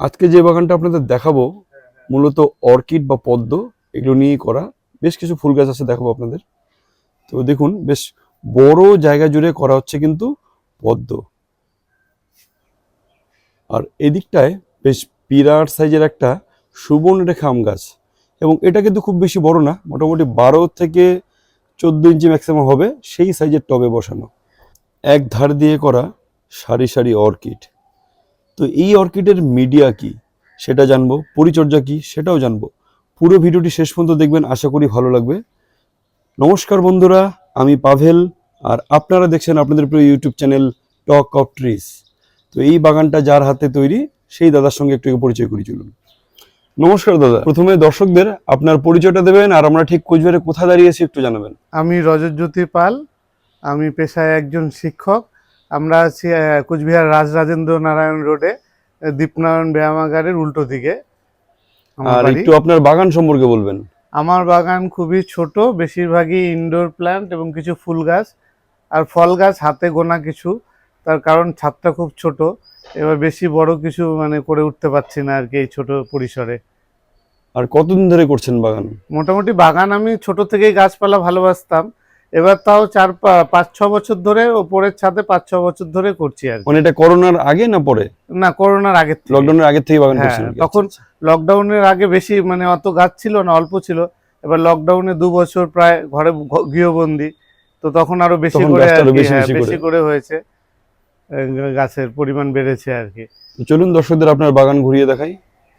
আজকে যে বাগানটা আপনাদের দেখাবো, মূলত অর্কিড বা পদ্ম, এগুলো নিয়েই করা। বেশ কিছু ফুল গাছ আছে দেখাবো আপনাদের। তো দেখুন, বেশ বড় জায়গা জুড়ে করা হচ্ছে কিন্তু পদ্ম। আর এদিকটায় বেশ বিরাট সাইজের একটা সুবর্ণরেখা আম গাছ। এবং এটা কিন্তু খুব বেশি বড় না, মোটামুটি বারো থেকে চোদ্দ ইঞ্চি ম্যাক্সিমাম হবে, সেই সাইজের টবে বসানো। এক ধার দিয়ে করা সারি সারি অর্কিড। তো এই অর্কিডের মিডিয়া কি? সেটা জানব। পরিচর্যা কি? সেটাও জানব। পুরো ভিডিওটি শেষ পর্যন্ত দেখবেন। আশা করি ভালো লাগবে। নমস্কার বন্ধুরা, আমি পাভেল। আর আপনারা দেখছেন আপনাদের প্রিয় YouTube channel talk of trees তো এই বাগানটা যার হাতে তৈরি, সেই দাদার সঙ্গে একটু পরিচয় করি চলুন। নমস্কার দাদা। প্রথমে দর্শকদের আপনার পরিচয়টা দেবেন আর আমরা ঠিক কোচবিহারে কোথায় দাঁড়িয়েছি একটু জানাবেন। আমি রজতজ্যোতি পাল। আমি পেশায় একজন শিক্ষক। আমরা আছি কুচবিহার কোচবিহার রাজরাজেন্দ্র নারায়ণ রোডে দীপনারায়ণ ব্যায়ামাগারের উল্টো দিকে আর একটু আপনার বাগান সম্পর্কে বলবেন। আমার বাগান খুবই ছোট বেশিরভাগই ইনডোর প্ল্যান্ট এবং কিছু ফুল গাছ আর ফল গাছ হাতে গোনা কিছু তার কারণ ছাদটা খুব ছোট এবার বেশি বড় কিছু মানে করে উঠতে পারছি না আর কি এই ছোট পরিসরে। আর কতদিন ধরে করছেন বাগান? মোটামুটি বাগান আমি ছোট থেকেই গাছপালা ভালোবাসতাম এবার তাও চার পাঁচ ছ বছর ধরে ওপরের ছাদে পাঁচ ছ বছর ধরে করছি আর। মানে এটা করোনার আগে না পরে? না করোনার আগে লকডাউনের আগে থেকে বাগান হ্যাঁ, করছেন তখন আচ্ছা, লকডাউনের আগে বেশি মানে অত গাছ ছিল না অল্প ছিল। এবার লকডাউনে দু বছর প্রায় ঘরে গৃহবন্দী। তো তখন আরও বেশি করে বেশি হ্যাঁ, বেশি। করে। হয়েছে। গাছের পরিমাণ বেড়েছে আর কি। চলুন দর্শকদের আপনার বাগান ঘুরিয়ে দেখাই।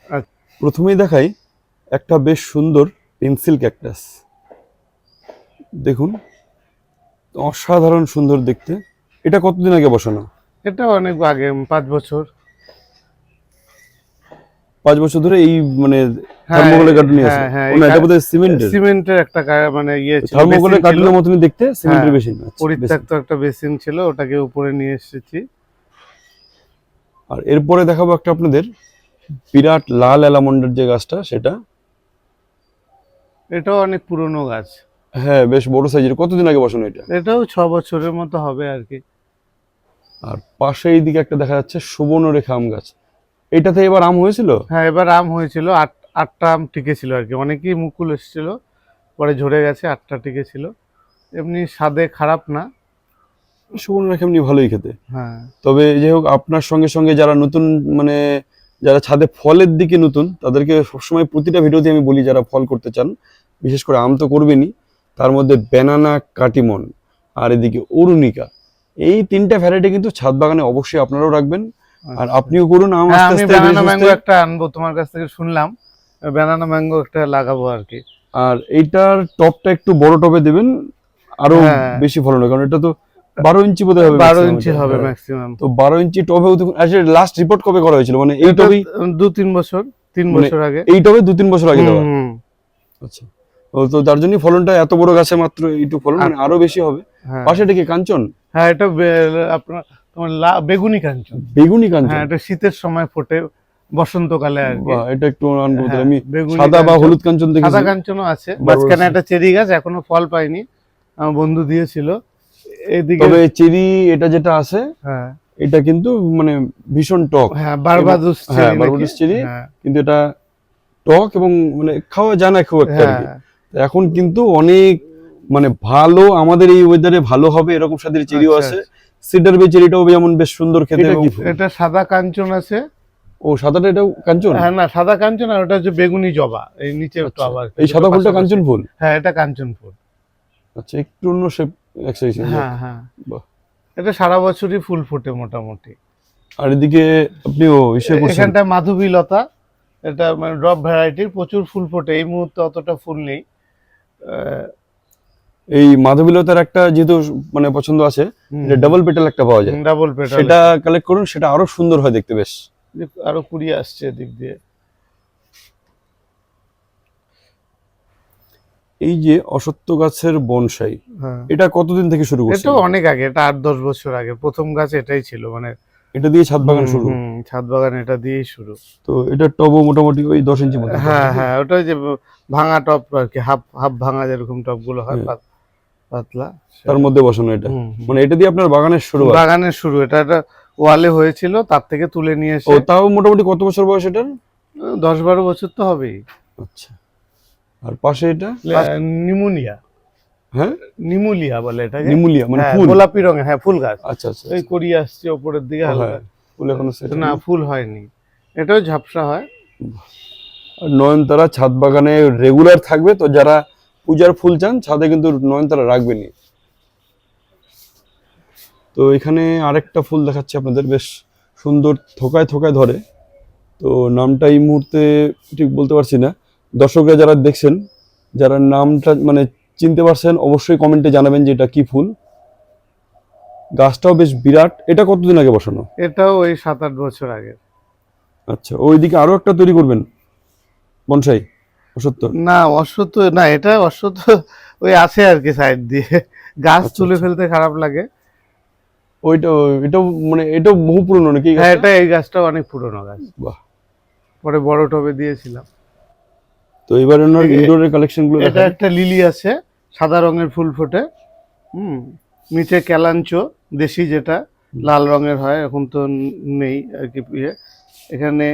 আচ্ছা। প্রথমেই দেখাই একটা বেশ সুন্দর পেন্সিল ক্যাকটাস। দেখুন। অসাধারণ সুন্দর দেখতে। এটা কতদিন আগে বসানো? এটা অনেক আগে পাঁচ বছর। পাঁচ বছর ধরে এই মানে থার্মোকলের কার্টুনই আছে? হ্যাঁ, হ্যাঁ, ও না, এই এটা বোধহয় সিমেন্টের? সিমেন্টের একটা মানে ইয়ে ছিল থার্মোকলের কার্টুনের মতনই দেখতে সিমেন্টের হ্যাঁ, বেশি পরিত্যক্ত একটা বেসিন ছিল ওটাকে উপরে নিয়ে এসেছি। আর এরপরে দেখাবো একটা আপনাদের বিরাট লাল অ্যালামন্ডের যে গাছটা সেটা। এটাও অনেক পুরনো গাছ। হ্যাঁ বেশ বড় সাইজের কতদিন আগে বসানো এটা? এটাও ছ বছরের মতো হবে আর কি। আর পাশে এইদিকে একটা দেখা যাচ্ছে সুবর্ণরেখা আম গাছ। এটাতে এবার আম হয়েছিল? হ্যাঁ এবার আম হয়েছিল। আট আটটা আম টিকেছিল আর কি। অনেকেই মুকুল এসেছিল পরে ঝরে গেছে আটটা টিকেছিল। এমনি স্বাদে খারাপ না। সুবর্ণরেখা এমনি ভালোই খেতে। হ্যাঁ। তবে যাই হোক আপনার সঙ্গে সঙ্গে যারা নতুন মানে যারা ছাদে ফলের দিকে নতুন তাদেরকে সবসময় প্রতিটা ভিডিওতে আমি বলি যারা ফল করতে চান বিশেষ করে আম তো করবেনই। তার মধ্যে ব্যানানা কাটিমন আর এদিকে অরুণিকা এই তিনটা ভ্যারাইটি কিন্তু ছাদ বাগানে অবশ্যই আপনারাও রাখবেন। আর আপনিও করুন আম হ্যাঁ আমি ব্যানানা ম্যাঙ্গো একটা আনব তোমার কাছ থেকে শুনলাম। ব্যানানা ম্যাঙ্গো একটা লাগাবো আর কি। আর এইটার টপটা একটু বড় টবে দেবেন আরও হ্যাঁ। বেশি ফলন হবে কারণ এটা তো বারো ইঞ্চি বোধহয় হবে বারো ইঞ্চি হবে। ম্যাক্সিমাম তো বারো ইঞ্চি টবেও লাস্ট রিপোর্ট কবে করা হয়েছিল? মানে এই টবেই দু তিন বছর তিন মানে বছর আগে। এই টবে দু তিন বছর আগে দেওয়া। আচ্ছা। তো তার জন্যই ফলনটা এত বড় গাছে মাত্র এইটুকু ফলন মানে আরও বেশি হবে। হ্যাঁ। পাশে এটা কি কাঞ্চন? হ্যাঁ এটা আপনার তোমার বেগুনি কাঞ্চন। বেগুনি কাঞ্চন? হ্যাঁ এটা শীতের সময় ফোটে বসন্তকালে আর কি। এটা একটু হ্যাঁ, আমি সাদা বা হলুদ কাঞ্চন দেখেছি। সাদা কাঞ্চনও আছে। মাঝখানে একটা চেরি গাছ এখনও ফল পাইনি। আমার বন্ধু দিয়েছিল। এদিকে তবে চেরি এটা যেটা আছে হ্যাঁ। এটা কিন্তু মানে ভীষণ টক। হ্যাঁ বারবাদুস হ্যাঁ, চেরি নাকি? Barbados cherry. হ্যাঁ, কিন্তু এটা টক এবং মানে খাওয়া যায় না খুব একটা। হ্যাঁ, এখন কিন্তু অনেক মানে ভালো আমাদের এই ওয়েদারে ভালো হবে এরকম স্বাদের চেরিও আচ্ছা, আছে। সিডার বে চেরিটাও যেমন বেশ সুন্দর খেতে এটা? এটা সাদা কাঞ্চন আছে? ও সাদাটা এটাও কাঞ্চন? হ্যাঁ না সাদা কাঞ্চন আর ওটা হচ্ছে বেগুনি জবা এই নিচে আচ্ছা, টব এই সাদা ফুলটা কাঞ্চন ফুল হ্যাঁ এটা কাঞ্চন ফুল আচ্ছা একটু অন্য শেপ এক্সারসাইজ হ্যাঁ হ্যাঁ। এটা সারা বছরই ফুল ফোটে মোটামুটি। আর এদিকে আপনি ও ইসে করছেন। এখানটা মাধবী লতা এটা মানে ড্রপ ভ্যারাইটির প্রচুর ফুল ফোটে এই মুহূর্তে অতটা ফুল নেই। এই মাধবীলতার একটা যেহেতু মানে পছন্দ আছে এটা ডাবল পেটাল একটা পাওয়া যায়। ডাবল পেটাল সেটা কালেক্ট করুন সেটা আরও সুন্দর হয় দেখতে বেশ। আরও কুড়ি আসছে এদিক দিয়ে। এই যে অসত্য গাছের বনসাই হ্যাঁ। এটা কতদিন থেকে শুরু করছেন? এটা অনেক আগে এটা আট দশ বছর আগে। প্রথম গাছ এটাই ছিল মানে এটা দিয়ে ছাদ বাগান শুরু। ছাদ বাগান এটা দিয়েই শুরু। তো এটা টবও মোটামুটি ওই দশ ইঞ্চি মতো। হ্যাঁ হ্যাঁ ওটা যে ভাঙা টপ আর কি হাফ হাফ ভাঙা যেরকম টপগুলো হয়। পাতলা তার মধ্যে বসানো এটা। মানে এটা দিয়ে আপনার বাগানের শুরু বাগানের শুরু এটা একটা ওয়ালে হয়েছিল তার থেকে তুলে নিয়ে এসে তাও মোটামুটি কত বছর বয়স এটার? দশ বারো বছর তো হবেই। আচ্ছা। আর পাশে এটা? নিমোনিয়া। হ্যাঁ? নিমুলিয়া বলে এটাকে। নিমুলিয়া মানে হ্যাঁ, ফুল। গোলাপি রঙের হ্যাঁ ফুল গাছ। আচ্ছা আচ্ছা ওই করিয়ে আসছে ওপরের দিকে হালকা হ্যাঁ, ফুল এখনও set না ফুল হয়নি। এটাও ঝাপসা হয়। নয়নতারা ছাদ বাগানে রেগুলার থাকবে তো যারা পূজার ফুল চান ছাদে কিন্তু নয়নতারা রাখবেনই। তো এখানে আরেকটা ফুল দেখাচ্ছি আপনাদের বেশ সুন্দর থোকায় থোকায় ধরে। তো নামটা এই মুহূর্তে ঠিক বলতে পারছি না। দর্শকরা যারা দেখছেন যারা নামটা মানে চিনতে পারছেন অবশ্যই কমেন্টে জানাবেন যে এটা কি ফুল। গাছটাও বেশ বিরাট। এটা কতদিন আগে বসানো? এটাও ওই সাত আট বছর আগে আচ্ছা ওইদিকে আরও একটা তৈরি করবেন? বনসাই অসত্য না অশ্বত্থ না এটা অশ্বত্থ ওই আছে আর কি সাইড দিয়ে। গাছ আচ্ছা, তুলে আচ্ছা। ফেলতে খারাপ লাগে। ওইটা এটাও মানে এটাও বহু পুরনো নাকি হ্যাঁ এটা এই গাছটাও অনেক পুরনো গাছ। বাহ। পরে বড় টবে দিয়েছিলাম। তো এবার ওনার ইনডোরের কালেকশনগুলো এটা একটা লিলি আছে। সাদা রঙের ফুল ফোটে। হুম নিচে ক্যালাঞ্চো দেশি যেটা লাল রঙের হয় এখন তো নেই আর কি ইয়ে। এখানে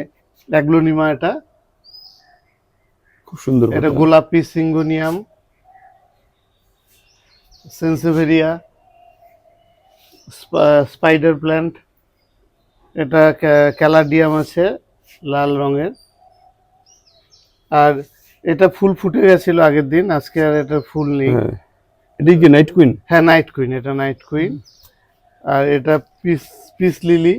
অ্যাগ্লোনিমা এটা। খুব সুন্দর এটা গোলাপি সিঙ্গোনিয়াম। সেন্সেভেরিয়া। Spider plant. এটা ক্যালাডিয়াম আছে লাল রঙের। আর এটা ফুল ফুটে গেছিল আগের দিন আজকে আর এটা ফুল নেই। হ্যাঁ। এটা কি নাইট কুইন হ্যাঁ নাইট কুইন এটা নাইট কুইন আর এটা পিস পিস লিলি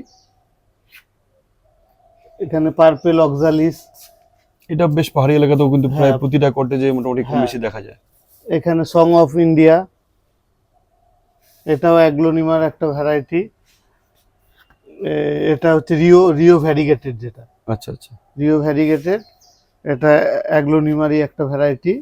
এখানে পার্পেল অক্সালিস এটা বেশ পাহাড়ি এলাকাতেও কিন্তু প্রায় হ্যাঁ। প্রতিটা কটেজে মোটামুটি কম হ্যাঁ। বেশি দেখা যায়। এখানে সং অফ ইন্ডিয়া এটাও অ্যাগ্লোনিমার একটা ভ্যারাইটি এটা হচ্ছে রিও রিও ভ্যারিগেটেড যেটা। আচ্ছা আচ্ছা। রিও ভ্যারিগেটেড এটা অ্যাগ্লোনিমারই একটা ভ্যারাইটি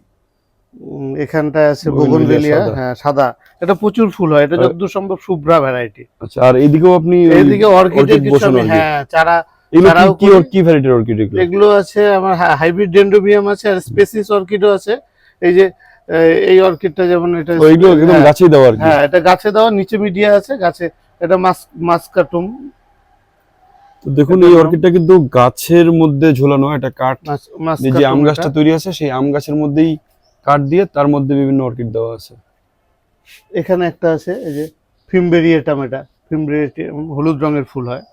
এখানটায় আছে বোগনভেলিয়া হ্যাঁ সাদা। এটা প্রচুর ফুল হয়। এটা যতদূর সম্ভব শুভ্রা ভ্যারাইটি আচ্ছা আর এদিকেও আপনি এদিকে অর্কিডের কিছু হ্যাঁ চারা এগুলো কি- কি ভ্যারাইটির অর্কিড এগুলো? এগুলো আছে আমার হাইব্রিড ডেন্ড্রোবিয়াম আছে আর স্পেসিস অর্কিডও আছে। এই যে এই অর্কিডটা যেমন এটা তো এগুলো একদম হ্যাঁ, গাছেই দেওয়া আর হ্যাঁ এটা গাছে দেওয়া নিচে মিডিয়া আছে গাছে এটা মাস মাসকাটুম। তো দেখুন এটা এই অর্কিডটা কিন্তু গাছের মধ্যে ঝোলানো একটা কাঠ। যে যে আম গাছটা তৈরি আছে সেই আম গাছের মধ্যেই কাঠ দিয়ে তার মধ্যে বিভিন্ন অর্কিড দেওয়া আছে। এখানে একটা আছে এই যে ফিমবেরিয়েটাম এটা ফিমবেরিয়েটাম হলুদ রঙের ফুল হয়।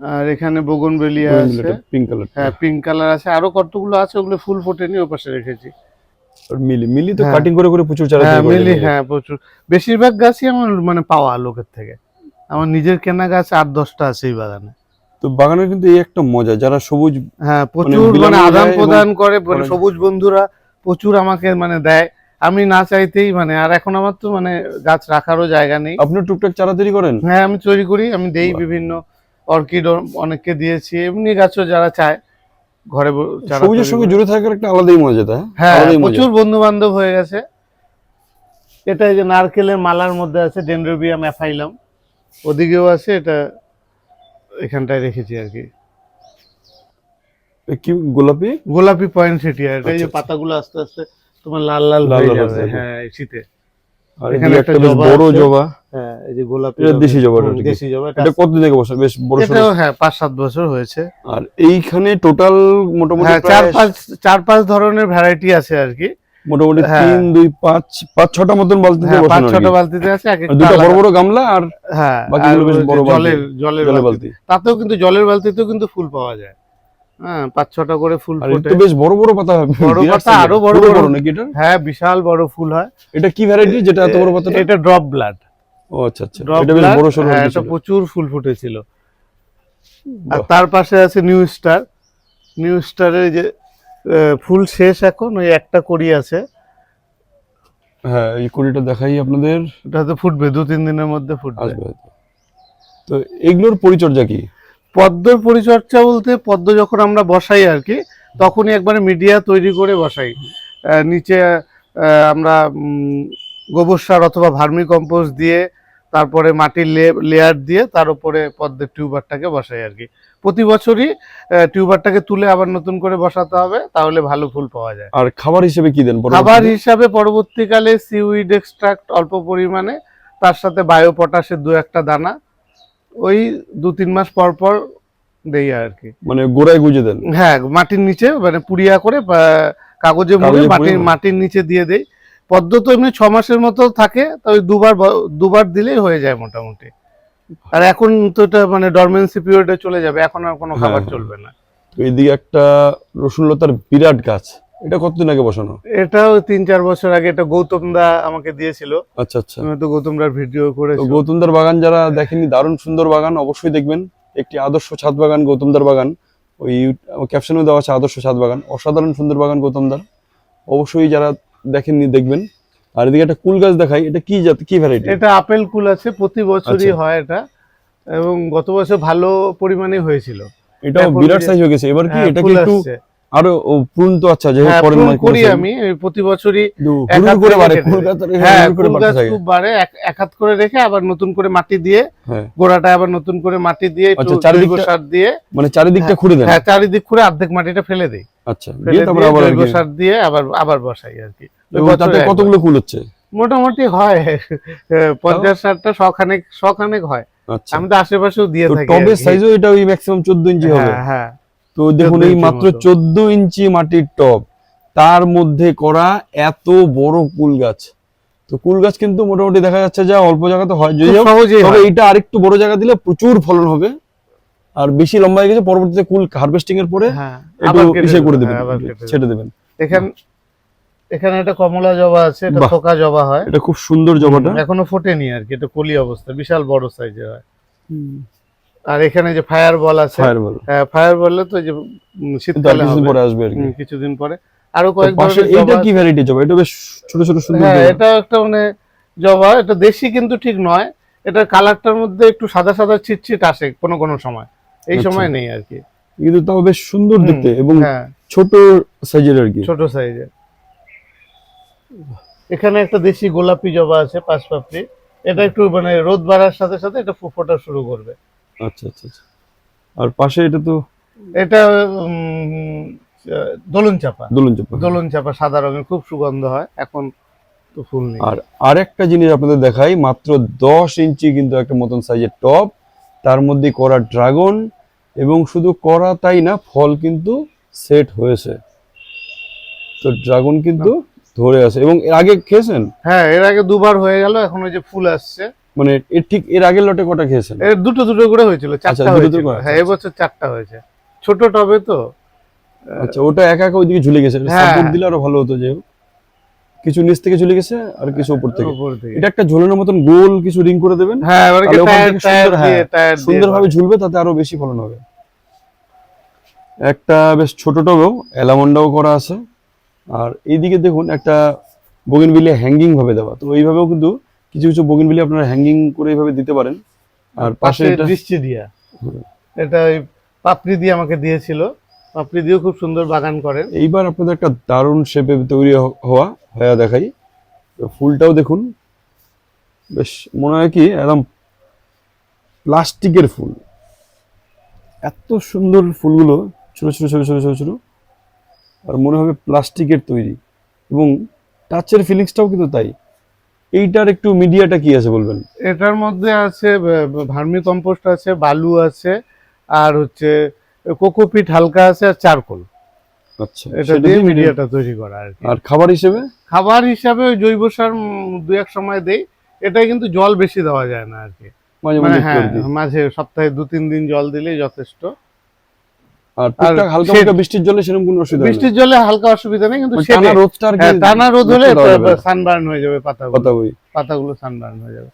আর এখানে বোগনবেলিয়া আছে। পিঙ্ক কালার হ্যাঁ পিঙ্ক কালার আছে। আরও কতগুলো আছে ওগুলো ফুল ফোটেনি ও পাশে রেখেছি। আর মিলি মিলি তো হ্যাঁ। কাটিং করে করে প্রচুর চারা হ্যাঁ মিলি হ্যাঁ প্রচুর। বেশিরভাগ গাছই আমার মানে পাওয়া লোকের থেকে। আমার নিজের কেনা গাছ আট দশটা আছে এই বাগানে। তো বাগানের কিন্তু এই একটা মজা যারা সবুজ হ্যাঁ প্রচুর মানে আদান প্রদান করে মানে সবুজ বন্ধুরা প্রচুর আমাকে মানে দেয়। আমি না চাইতেই মানে আর এখন আমার তো মানে গাছ রাখারও জায়গা নেই। আপনি টুকটাক চারা তৈরি করেন? হ্যাঁ আমি তৈরি করি আমি দেই বিভিন্ন অর্কিড অনেককে দিয়েছি এমনি গাছও যারা চায় ঘরে সবুজের সঙ্গে জুড়ে থাকার একটা আলাদাই মজা তাই হ্যাঁ প্রচুর বন্ধু বান্ধব হয়ে গেছে। এটা যে নারকেলের মালার মধ্যে আছে ডেন্ড্রোবিয়াম অ্যাফাইলাম ওদিকেও আছে এটা এখানটায় রেখেছি আর কি। কি গোলাপি? গোলাপি পয়েন্ট সেটি এটা এই যে আচ্ছা, আচ্ছা। পাতাগুলো আস্তে আস্তে তোমার লাল লাল হয়ে যাবে হ্যাঁ শীতে আর এখানে একটা বেশ বড় জবা। হ্যাঁ এই যে গোলাপি এটা দেশি জবা আর। দেশি জবা এটা কতদিন থেকে বসে? বেশ বড় হ্যাঁ পাঁচ সাত বছর হয়েছে। আর এইখানে টোটাল মোটামুটি হ্যাঁ চার পাঁচ চার পাঁচ ধরনের ভ্যারাইটি আছে আর কি। মোটামুটি হ্যাঁ। তিন দুই পাঁচ পাঁচ ছটা মতন বালতিতে হ্যাঁ পাঁচ ছটা বালতিতে আছে দুটো বড় বড় গামলা আর হ্যাঁ বাকিগুলো বেশ বড় বালতি। জলের জলের জলের বালতি। বালতি। তাতেও কিন্তু জলের বালতিতেও কিন্তু ফুল পাওয়া যায়। হ্যাঁ পাঁচ ছটা করে ফুল ফোটে। বেশ বড় বড় পাতা বড় পাতা, আরও বড় বড়। নাকি এটা? হ্যাঁ বিশাল বড় ফুল হয়। এটা কি ভ্যারাইটি যেটা এত বড় পাতাটা? এটা ড্রপ ব্লাড ও আচ্ছা আচ্ছা। এটা বেশ বড় হ্যাঁ এটা প্রচুর ফুল ফুটেছিল। আর তার পাশে আছে নিউ স্টার নিউ স্টারের যে ফুল শেষ এখন ওই একটা কড়ি আছে। হ্যাঁ এই কুড়িটা দেখাই আপনাদের। ওটা তো ফুটবে দু তিন দিনের মধ্যে ফুটবে। তো এগুলোর পরিচর্যা কি? পদ্মর পরিচর্যা বলতে পদ্ম যখন আমরা বসাই আর কি তখনই একবারে মিডিয়া তৈরি করে বসাই। নিচে আমরা গোবর সার অথবা ভার্মি কম্পোস্ট দিয়ে তারপরে মাটির লেয়ার দিয়ে তার উপরে পদ্মের টিউবারটাকে বসাই আর কি। প্রতি বছরই টিউবারটাকে তুলে আবার নতুন করে বসাতে হবে তাহলে ভালো ফুল পাওয়া যায়। আর খাবার হিসেবে কি দেন খাবার হিসাবে পরবর্তীকালে সিউইড এক্সট্রাক্ট অল্প পরিমাণে তার সাথে বায়ো পটাশের দু একটা দানা ওই দু তিন মাস পর পর দেই আর কি। মানে গোড়ায় গুজে দেন? হ্যাঁ মাটির নিচে মানে পুড়িয়া করে কাগজে মুড়ে মাটির মাটির নিচে দিয়ে দেই। পদ্ম তো এমনি ছ মাসের মতো থাকে তো ওই দুবার দুবার দিলেই হয়ে যায় মোটামুটি। আর এখন তো এটা মানে ডরমেন্সি পিরিয়ডে চলে যাবে এখন আর কোনো খাবার হ্যাঁ। চলবে না। তো এইদিকে একটা রসুন লতার বিরাট গাছ এটা কতদিন আগে বসানো? এটাও তিন চার বছর আগে এটা গৌতম দা আমাকে দিয়েছিল। আচ্ছা আচ্ছা। তুমি তো গৌতম দার ভিডিও তো করেছ গৌতমদার বাগান যারা দেখেননি দারুণ সুন্দর বাগান অবশ্যই দেখবেন। একটি আদর্শ ছাদ বাগান গৌতমদার বাগান। ওই ক্যাপশনেও দেওয়া আছে আদর্শ ছাদ বাগান। অসাধারণ সুন্দর বাগান গৌতমদার অবশ্যই যারা দেখেননি দেখবেন আর এদিকে একটা কুল গাছ দেখাই এটা কি জাত কি ভ্যারাইটি এটা আপেল কুল আছে প্রতি বছরই আচ্ছা। হয় এটা এবং গত বছর ভালো পরিমাণে হয়েছিল এটা বিরাট সাইজ হয়ে গেছে এবার কি হ্যাঁ, এটা কি একটু। আরও পূর্ণ তো আচ্ছা যে হ্যাঁ ফুল করি আমি প্রতি বছরই হাত করে বাড়ে ফুল খুব বাড়ে এক হাত রেখে আবার নতুন করে মাটি দিয়ে হ্যাঁ। গোড়াটা আবার নতুন করে মাটি দিয়ে আচ্ছা, জৈব চারিদিকটা- সার দিয়ে মানে চারিদিকটা খুঁড়ে দেন? হ্যাঁ চারিদিক অর্ধেক মাটিটা ফেলে দেই। আচ্ছা ফেলে দিয়ে তারপর আবার জৈব সার দিয়ে আবার আবার বসাই আর কি। তাতে কতগুলো কুল হচ্ছে? মোটামুটি হয়। পঞ্চাশ ষাটটা শখানেক শখানেক হয়। আচ্ছা। আমি তো আশেপাশেও দিয়ে থাকি টবের সাইজও এটা ওই ম্যাক্সিমাম চোদ্দ ইঞ্চি হবে। হ্যাঁ। তো দেখুন এই মাত্র চোদ্দ ইঞ্চি মাটির টব। তার মধ্যে করা এত বড় কুল গাছ। তো কুল গাছ কিন্তু মোটামুটি দেখা যাচ্ছে যা অল্প জায়গাতে হয়। যদি তবে এটা আরেকটু বড় জায়গা দিলে প্রচুর ফলন হবে। আর বেশি লম্বা হয়ে গেছে পরবর্তীতে কুল হারভেস্টিং এর পরে হ্যাঁ একটু ইসে করে দেবেন। ছেড়ে দেবেন। এখানে এখানে একটা কমলা জবা আছে এটা। থোকা জবা হয়। এটা খুব সুন্দর জবাটা। এখনও ফোটেনি আর কি এটা কলি অবস্থা বিশাল বড় সাইজের হয়। আর এখানে যে ফায়ার বল আছে ফায়ার বল ফায়ার বললে তো যে শীতকালে কিছুদিন পরে আসবে আর কিছুদিন পরে। আরও কয়েক ধরনের জবা কি ভ্যারাইটি জবা এটা বেশ ছোট ছোট সুন্দর হ্যাঁ এটা একটা মানে জবা এটা দেশি কিন্তু ঠিক নয়। এটা কালারটার মধ্যে একটু সাদা সাদা ছিটছিট আসে কোনো কোনো সময়। এই আচ্ছা। সময় নেই আর কি। কিন্তু তাও বেশ সুন্দর দেখতে এবং হ্যাঁ। ছোট সাইজের আর কি। ছোট সাইজের এখানে একটা দেশি গোলাপি জবা আছে পাঁচ পাপড়ি। এটা একটু মানে রোদ বাড়ার সাথে সাথে এটা ফোটা শুরু করবে। আচ্ছা আচ্ছা আচ্ছা। আর পাশে এটা তো এটা দোলন চাপা। দোলন চাপা। দোলন চাপা সাদা রঙের খুব সুগন্ধ হয় এখন তো ফুল নেই। আর আরেকটা জিনিস আপনাদের দেখাই মাত্র দশ ইঞ্চি কিন্তু একটা মতন সাইজের টপ তার মধ্যে করা ড্রাগন এবং শুধু করা তাই না ফল কিন্তু সেট হয়েছে। তো ড্রাগন কিন্তু ধরে আছে এবং এর আগে খেয়েছেন? হ্যাঁ এর আগে দুবার হয়ে গেল এখন ওই যে ফুল আসছে। মানে এর ঠিক এর আগের লটে কটা খেয়েছেন? এর দুটো দুটো করে হয়েছিল চারটা আচ্ছা, দুটো হয়েছিল। হ্যাঁ এবছর চারটা হয়েছে। ছোট টবে তো আচ্ছা ওটা একা একা ওইদিকে ঝুলে গেছে। হ্যাঁ। সাপোর্ট দিলে আরও ভালো হতো যে কিছু নিচ থেকে ঝুলে গেছে আর কিছু উপর থেকে। এটা একটা ঝোলানোর মতন গোল কিছু রিং করে দেবেন। হ্যাঁ হ্যাঁ, সুন্দরভাবে ঝুলবে তাতে আরও বেশি ফলন হবে। একটা বেশ ছোট টবেও অ্যালামন্ডাও করা আছে। আর এইদিকে দেখুন একটা বগিনবিলিয়া হ্যাঙ্গিং ভাবে দেওয়া। তো এইভাবেও কিন্তু কিছু কিছু বগিনবিলি আপনারা হ্যাঙ্গিং করে এইভাবে দিতে পারেন। আর পাশে এটা দৃষ্টি দিয়া। এটা ওই পাপড়ি দিয়ে আমাকে দিয়েছিল। পাপড়ি দিয়েও খুব সুন্দর বাগান করেন। এইবার আপনাদের একটা দারুণ শেপে তৈরি হওয়া হয়ে দেখাই। তো ফুলটাও দেখুন। বেশ মনে হয় কি একদম প্লাস্টিকের ফুল। এত সুন্দর ফুলগুলো ছোট ছোট ছোট ছোট ছোট ছোট। আর মনে হবে প্লাস্টিকের তৈরি। এবং টাচের ফিলিংসটাও কিন্তু তাই। এইটার একটু মিডিয়াটা কি আছে বলবেন? এটার মধ্যে আছে ভার্মি কম্পোস্ট আছে বালু আছে আর হচ্ছে কোকোপিট হালকা আছে আর চারকোল। আচ্ছা এটা দিয়ে মিডিয়াটা তৈরি করা আর আর খাবার হিসেবে? খাবার হিসাবে জৈব সার এক সময় দেই। এটা কিন্তু জল বেশি দেওয়া যায় না আর কি। মানে হ্যাঁ মাঝে সপ্তাহে দু তিন দিন জল দিলেই যথেষ্ট। আর টুকটাক হালকা হালকা বৃষ্টির জলে সেরকম কোনো অসুবিধা বৃষ্টির জলে হালকা অসুবিধা নেই কিন্তু মানে টানা রোদটা আর কি হ্যাঁ, টানা রোদ হলে। সানবার্ন হয়ে যাবে পাতাগুলো। পাতাগুলো। সানবার্ন হয়ে যাবে।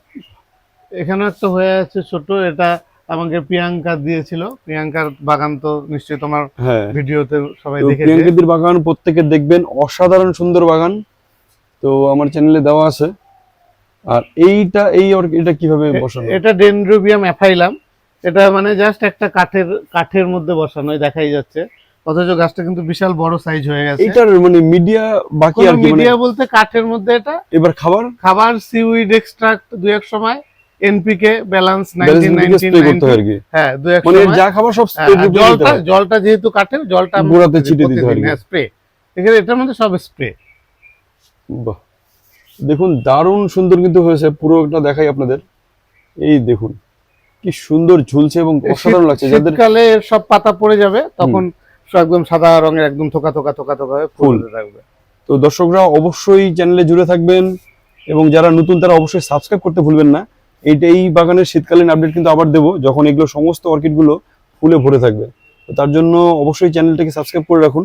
এখানে একটা হয়ে আছে ছোট এটা আমাকে প্রিয়াঙ্কা দিয়েছিল। প্রিয়াঙ্কার বাগান তো নিশ্চয়ই তোমার হ্যাঁ। ভিডিওতে সবাই তো দেখেছে। বাগান প্রত্যেকে দেখবেন অসাধারণ সুন্দর বাগান। তো আমার চ্যানেলে দেওয়া আছে। আর এইটা এই এটা কীভাবে বসানো এটা ডেনড্রোবিয়াম অ্যাফাইলাম এটা মানে জাস্ট একটা কাঠের কাঠের মধ্যে বসানো দেখাই যাচ্ছে। অথচ গাছটা কিন্তু বিশাল বড় সাইজ হয়ে গেছে। এইটার মানে মিডিয়া বাকি আর কি মানে মিডিয়া বলতে কাঠের মধ্যে এটা। এবার খাবার? খাবার সিউইড এক্সট্রাক্ট দু এক সময় এনপিকে ব্যালেন্স balance দিকে spray করতে হয় আর কি। হ্যাঁ দু এক মানে যা খাবার সব হ্যাঁ, জলটা জলটা যেহেতু কাঠের জলটা গোড়াতে দিতে হয় স্প্রে এখানে এটার মধ্যে সব স্প্রে বাহ। দেখুন দারুণ সুন্দর কিন্তু হয়েছে। পুরো একটা দেখাই আপনাদের। এই দেখুন। কি সুন্দর ঝুলছে এবং অসাধারণ লাগছে যাদের এর সব পাতা পড়ে যাবে তখন একদম সাদা রঙের একদম থোকা থোকা থোকা থোকা ফুল। থাকবে তো দর্শকরা অবশ্যই চ্যানেলে জুড়ে থাকবেন এবং যারা নতুন তারা অবশ্যই সাবস্ক্রাইব করতে ভুলবেন না। এইটা এই বাগানের শীতকালীন আপডেট কিন্তু আবার দেবো যখন এগুলো সমস্ত অর্কিডগুলো ফুলে ভরে থাকবে। তো তার জন্য অবশ্যই চ্যানেলটাকে সাবস্ক্রাইব করে রাখুন।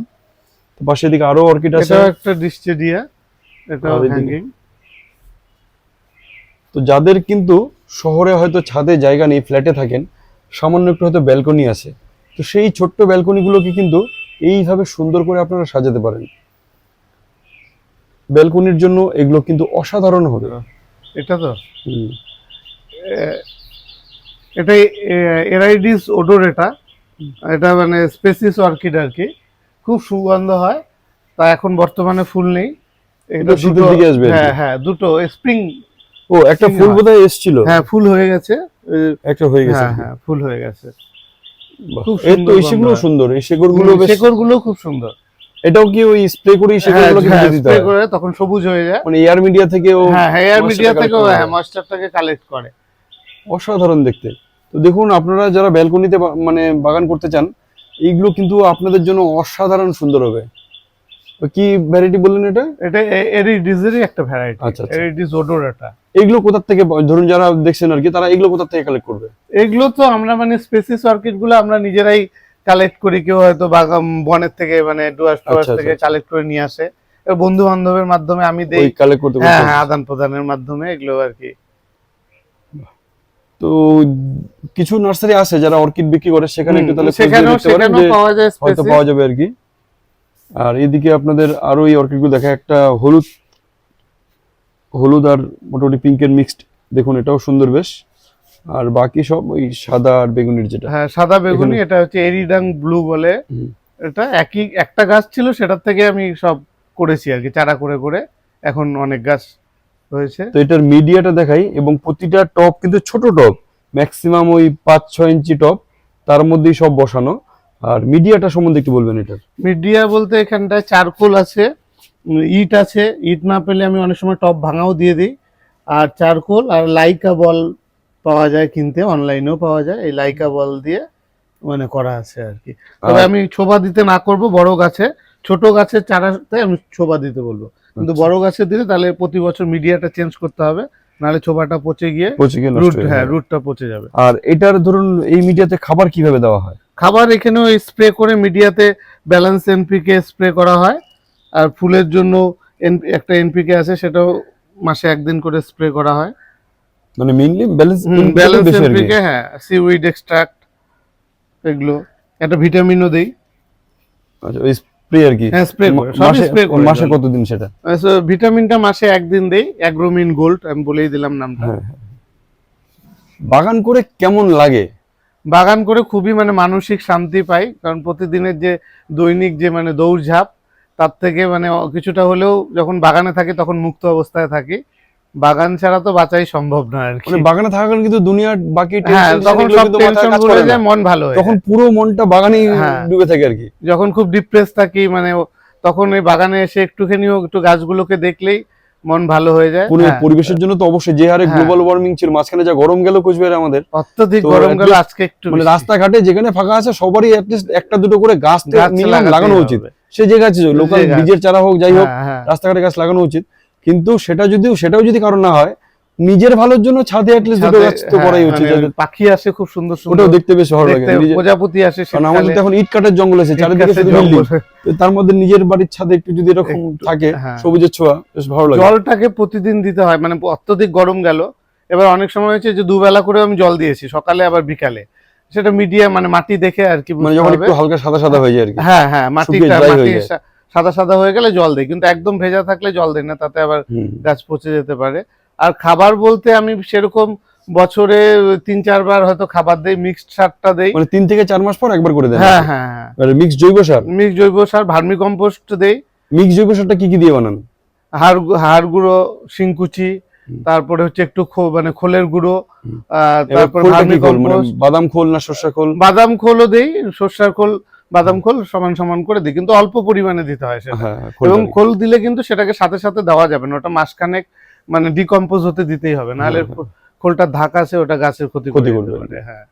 তো পাশে দিকে আরও অর্কিড আছে। এটা একটা ডিস্টেডিয়া এটা হ্যাঙ্গিং তো যাদের কিন্তু শহরে হয়তো ছাদে জায়গা নেই ফ্ল্যাটে থাকেন সামান্য একটু হয়তো ব্যালকনি আছে। তো সেই ছোট্ট ব্যালকনিগুলোকে কিন্তু এইভাবে সুন্দর করে আপনারা সাজাতে পারেন। ব্যালকনির জন্য এগুলো কিন্তু অসাধারণ হবে। এটা তো। এটা এরাইডিস ওডোর এটা। এটা মানে স্পেসিস অর্কিড আর কি। খুব সুগন্ধ হয় তা এখন বর্তমানে ফুল নেই। এটা। হ্যাঁ হ্যাঁ দুটো স্প্রিং ও একটা ফুল বোধহয় এসছিল। হ্যাঁ ফুল হয়ে গেছে। একটা হয়ে গেছে। হ্যাঁ হ্যাঁ ফুল হয়ে গেছে। খুব সুন্দর এই শেকগুলো সুন্দর এই শেকড়গুলো বেশ খুব সুন্দর। এটাও কি ওই স্প্রে করে হ্যাঁ শেকড়গুলোকে হ্যাঁ, দিতে spray করে তখন সবুজ হয়ে যায়। মানে এয়ার মিডিয়া হ্যাঁ moisture মিডিয়া হ্যাঁ। ময়েশ্চারটাকে কালেক্ট করে। অসাধারণ দেখতে। তো দেখুন আপনারা যারা ব্যালকনিতে মানে বাগান করতে চান এইগুলো কিন্তু আপনাদের জন্য অসাধারণ সুন্দর হবে। কি ভ্যারাইটি বললেন এটা? এটা এরিডিজেরই একটা ভ্যারাইটি আচ্ছা, আচ্ছা। এরিডিস ওডোর এটা। এগুলো কোথা থেকে ধরুন যারা দেখছেন আর কি তারা এগুলো কোথা থেকে কালেক্ট করবে? এগুলো তো আমরা মানে স্পেসিস অর্কিডগুলো আমরা নিজেরাই কালেক্ট করি কেউ হয়তো বাগান বনের থেকে মানে ডুয়ার্স টুয়ার্স আচ্ছা, থেকে আচ্ছা। কালেক্ট করে নিয়ে আসে। বন্ধু বান্ধবের মাধ্যমে আমি দেই। কালেক্ট করতে হ্যাঁ হ্যাঁ আদান প্রদানের মাধ্যমে এগুলো আর কি। তো কিছু নার্সারি আছে যারা অর্কিড বিক্রি করে সেখানে একটু তাহলে সেখানেও পাওয়া যায় হয়তো পাওয়া যাবে আর কি। আর এদিকে আপনাদের আরও এই অর্কিডগুলো দেখা একটা হলুদ হলুদ আর মোটামুটি পিঙ্কের মিক্সড দেখুন এটাও সুন্দর বেশ। আর বাকি সব ওই সাদা আর বেগুনির যেটা। হ্যাঁ সাদা বেগুনি এটা হচ্ছে এরিডাং ব্লু বলে। এটা একই একটা গাছ ছিল সেটার থেকে আমি সব করেছি আর কি চারা করে করে। এখন অনেক গাছ হয়েছে। তো এটার মিডিয়াটা দেখাই এবং প্রতিটা টপ কিন্তু ছোট টপ ম্যাক্সিমাম ওই পাঁচ ছয় ইঞ্চি টপ তার মধ্যেই সব বসানো। আর মিডিয়াটা সম্বন্ধে একটু বলবেন এটার। মিডিয়া বলতে এখানটায় চারকোল আছে ইট আছে। ইট না পেলে আমি অনেক সময় টপ ভাঙাও দিয়ে দিই। আর চারকোল আর লাইকা বল পাওয়া যায় কিনতে অনলাইনেও পাওয়া যায়। এই লাইকা বল দিয়ে মানে করা আছে আর কি। তবে আমি ছোবা দিতে না করব বড় গাছে। ছোট গাছের চারাতে আমি ছোবা দিতে বলব। কিন্তু আচ্ছা। বড় গাছে দিলে তাহলে প্রতি বছর মিডিয়াটা চেঞ্জ করতে হবে। নাহলে ছোবাটা পচে গিয়ে পচে গিয়ে রুট হ্যাঁ রুটটা পচে যাবে। আর এটার ধরুন এই মিডিয়াতে খাবার কীভাবে দেওয়া হয়? খাবার এখানেও স্প্রে করে মিডিয়াতে ব্যালেন্স এনপিকে স্প্রে করা হয়। আর ফুলের জন্য একটা এনপিকে আছে সেটাও মাসে একদিন করে স্প্রে করা হয়। মানে মেইনলি ব্যালেন্স ব্যালেন্স এনপিকে হ্যাঁ সিউইড এক্সট্রাক্ট এগুলো। একটা ভিটামিনও দেই। আচ্ছা স্প্রে আর কি? হ্যাঁ স্প্রে করে সব স্প্রে করে মাসে কতদিন সেটা? ভিটামিনটা মাসে একদিন দেই অ্যাগ্রোমিন গোল্ড আমি বলেই দিলাম নামটা। হ্যাঁ হ্যাঁ। বাগান করে কেমন লাগে? বাগান করে খুবই মানে মানসিক শান্তি পাই কারণ প্রতিদিনের যে দৈনিক যে মানে দৌড়ঝাঁপ তার থেকে মানে কিছুটা হলেও যখন বাগানে থাকি তখন মুক্ত অবস্থায় থাকি। বাগান ছাড়া তো বাঁচাই সম্ভব নয় আর কি। মানে বাগানে থাকাকালীন কিন্তু দুনিয়ার বাকি হ্যাঁ তখন সব টেনশন ভুলে যায় মন ভালো হয়ে তখন পুরো মনটা বাগানেই হ্যাঁ। ডুবে থাকে আর কি। যখন খুব ডিপ্রেস থাকি মানে তখন এই বাগানে এসে একটুখানি একটু গাছগুলোকে দেখলেই মন ভালো হয়ে যায়। পুরো হ্যাঁ, পরিবেশের জন্য তো অবশ্যই যে হারে। গ্লোবাল ওয়ার্মিং ছিল মাঝখানে যা গরম গেল কোচবিহারে আমাদের। অত্যধিক গরম গেল আজকে একটু মানে রাস্তাঘাটে যেখানে ফাঁকা আছে সবারই অ্যাটলিস্ট একটা দুটো করে গাছ লাগানো উচিত। সে যে গাছ লোকাল। বীজের চারা হোক যাই হোক। রাস্তাঘাটে গাছ লাগানো উচিত। কিন্তু সেটা যদিও সেটাও যদি কারণ না হয় নিজের ভালোর জন্য ছাদে অ্যাটলিস্ট দুটো গাছ তো হ্যাঁ, করাই উচিত। মানে পাখি আসে খুব সুন্দর সুন্দর। ওটাও দেখতে বেশ ভালো লাগে। প্রজাপতি আসে কারণ আমাদের তো এখন ইট কাটার জঙ্গল আছে চারিদিকে শুধু বিল্ডিং। তার মধ্যে নিজের বাড়ির ছাদে একটু যদি এরকম থাকে হ্যাঁ। সবুজের ছোঁয়া বেশ ভালো লাগে। জলটাকে প্রতিদিন দিতে হয় মানে অত্যধিক গরম গেল। এবার অনেক সময় হয়েছে যে দুবেলা করে আমি জল দিয়েছি সকালে আবার বিকালে। সেটা মিডিয়া মানে মাটি দেখে আর কি মানে যখন একটু হালকা সাদা সাদা হয়ে যায় আর কি। হ্যাঁ হ্যাঁ মাটিটা মাটি। সা- সাদা সাদা হয়ে গেলে জল দেয় কিন্তু একদম ভেজা থাকলে জল দেয় না তাতে আবার গাছ পচে যেতে পারে। আর খাবার বলতে আমি সেরকম বছরে তিন চারবার হয়তো খাবার দেই মিক্সড সারটা দেই। মানে তিন থেকে চার মাস পর একবার করে দেন? হ্যাঁ হ্যাঁ হ্যাঁ। মিক্স জৈব সার? মিক্স জৈব সার ভার্মি কম্পোস্ট দেই। মিক্স জৈব সারটা কি কি দিয়ে বানান? হাড় হাড় গুঁড়ো শিংকুচি তারপরে হচ্ছে একটু খো- মানে খোলের গুঁড়ো তারপর মানে কম্পোস্ট। বাদাম খোল না শস্য খোল? বাদাম খোলও দেই সর্ষার খোল বাদাম খোল সমান সমান করে দিই কিন্তু অল্প পরিমাণে দিতে হয় সেটা। হ্যাঁ এবং খোল দিলে কিন্তু সেটাকে সাথে সাথে দেওয়া যাবে না ওটা মাসখানেক মানে ডিকম্পোজ হতে দিতেই হবে নাহলে হ্যাঁ, খোলটার ধাক আছে ওটা গাছের ক্ষতি ক্ষতি করে করবে। হ্যাঁ।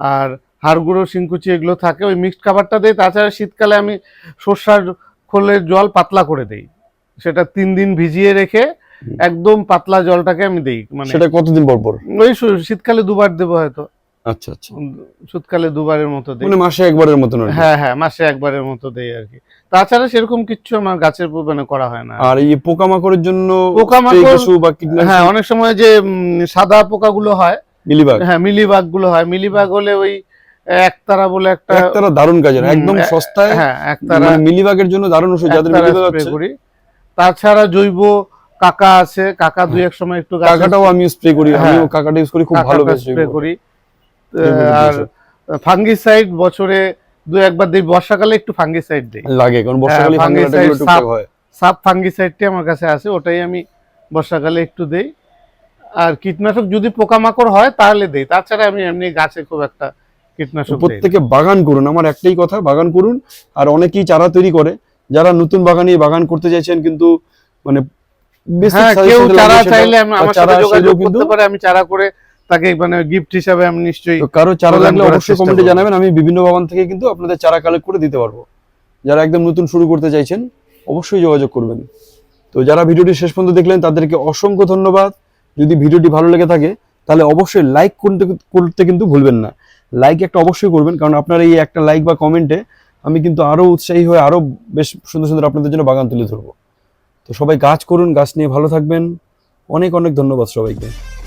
আর হাড়গুঁড়ো শিংকুচি এগুলো থাকে ওই মিক্সড খাবারটা দিই তাছাড়া শীতকালে আমি সর্ষার খোলের জল পাতলা করে দেই সেটা তিন দিন ভিজিয়ে রেখে একদম পাতলা জলটাকে আমি দেই মানে সেটা কতদিন পর পর? ওই শীতকালে দুবার দেবো হয়তো। আচ্ছা আচ্ছা। শীতকালে দুবারের মতো দেই। মানে মাসে একবারের কি। হ্যাঁ হ্যাঁ মাসে একবারের মতো দেই আর কি। তাছাড়া সেরকম কিচ্ছু আমার গাছের মানে করা হয় না। আর এই পোকামাকড়ের জন্য পোকামাকড়- বা হ্যাঁ অনেক সময় যে সাদা পোকাগুলো হয় মিলিবাগ। হ্যাঁ মিলিবাগগুলো হয়। মিলিবাগ হলে ওই একতারা বলে একটা একতারা দারুণ কাজের একদম সস্তায় হ্যাঁ একতারা মানে মিলিবাগের জন্য দারুণ ওষুধ যাদের মিলিবাগ আছে করি। তাছাড়া জৈব কাকা আছে। কাকা দুই এক সময় একটু কাকাটাও আমি স্প্রে করি। হ্যাঁ। কাকাটা ইউজ করি খুব ভালো স্প্রে করি। আর ফাঙ্গিসাইড বছরে দু একবার দিই বর্ষাকালে একটু ফাঙ্গিসাইড দিই। লাগে কারণ বর্ষাকালে হ্যাঁ, ফাঙ্গাস fungicide, টুকটাক সাপ। ফাঙ্গিসাইডটি আমার কাছে আছে ওটাই আমি বর্ষাকালে একটু দেই। আর কীটনাশক যদি পোকামাকড় হয় তাহলে দেই। তাছাড়া আমি এমনি গাছে খুব একটা কীটনাশক। প্রত্যেকে বাগান করুন আমার একটাই কথা বাগান করুন। আর অনেকেই চারা তৈরি করে যারা নতুন বাগানে বাগান করতে চাইছেন কিন্তু মানে হ্যাঁ কেউ চারা চাইলে আমি- আমার সাথে যোগাযোগ করতে পারে আমি চারা করে তাকে মানে গিফট হিসাবে আমি নিশ্চয়ই কারও চারা লাগলে অবশ্যই কমেন্টে জানাবেন আমি বিভিন্ন বাগান থেকে কিন্তু আপনাদের চারা কালেক্ট করে দিতে পারব। যারা একদম নতুন শুরু করতে চাইছেন অবশ্যই যোগাযোগ করবেন। তো যারা ভিডিওটি শেষ পর্যন্ত দেখলেন তাদেরকে অসংখ্য ধন্যবাদ। যদি ভিডিওটি ভালো লেগে থাকে তাহলে অবশ্যই লাইক করতে করতে কিন্তু ভুলবেন না। লাইক একটা অবশ্যই করবেন কারণ আপনার এই একটা লাইক বা কমেন্টে আমি কিন্তু আরও উৎসাহী হয়ে আরও বেশ সুন্দর সুন্দর আপনাদের জন্য বাগান তুলে ধরবো। তো সবাই গাছ করুন গাছ নিয়ে ভালো থাকবেন। অনেক অনেক ধন্যবাদ সবাইকে।